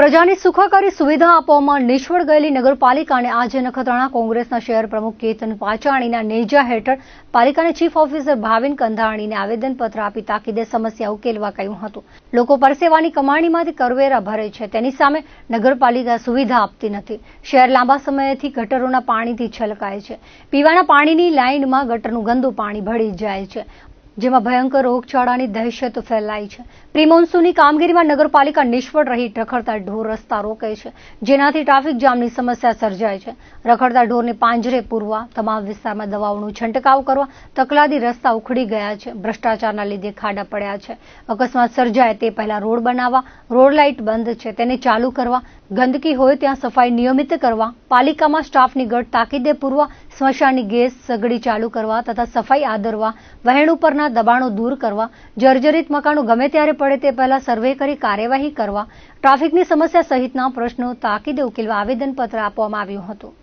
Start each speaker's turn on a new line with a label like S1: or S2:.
S1: પ્રજાની સુખાકારી સુવિધા આપવામાં નિષ્ફળ ગયેલી નગરપાલિકાને આજે નખત્રાણા કોંગ્રેસના શહેર પ્રમુખ કેતન પાચાણીના નેજા હેઠળ પાલિકાના ચીફ ઓફિસર ભાવિન કંધાણીને આવેદનપત્ર આપી તાકીદે સમસ્યા ઉકેલવા કહ્યું હતું. લોકો પરસેવાની કમાણીમાંથી કરવેરા ભરે છે. તેની સામે નગરપાલિકા સુવિધા આપતી નથી. શહેર લાંબા સમયથી ગટરોના પાણીથી છલકાય છે. પીવાના પાણીની લાઇનમાં ગટરનું ગંદુ પાણી ભળી જાય છે. જેમાં ભયંકર રોગચાળાની દહેશત ફેલાઈ છે. પ્રિમોન્સુની કામગીરીમાં નગરપાલિકા નિષ્ફળ રહી. રખડતા ઢોર રસ્તા રોકે છે. જેનાથી ટ્રાફિક જામની સમસ્યા સર્જાય છે. રખડતા ઢોરને પાંજરે પૂરવા, તમામ વિસ્તારમાં દવાઓનું છંટકાવ કરવા, તકલાદી રસ્તા ઉખડી ગયા છે. ભ્રષ્ટાચારના લીધે ખાડા પડ્યા છે. અકસ્માત સર્જાય તે પહેલા રોડ બનાવવા, રોડ લાઇટ બંધ છે. તેને ચાલુ કરવા, ગંદકી હોય ત્યાં સફાઈ નિયમિત કરવા, પાલિકામાં સ્ટાફની ગઢ તાકીદે પૂરવા, સ્મશાનની ગેસ સગડી ચાલુ કરવા તથા સફાઈ આદરવા, વહેણ ઉપરના દબાણો દૂર કરવા, જર્જરિત મકાનો ગમે ત્યારે પડે તે પહેલા સર્વે કરી કાર્યવાહી કરવા, ટ્રાફિકની સમસ્યા સહિતના પ્રશ્નો તાકીદે ઉકેલવા આવેદનપત્ર આપવામાં આવ્યું હતું.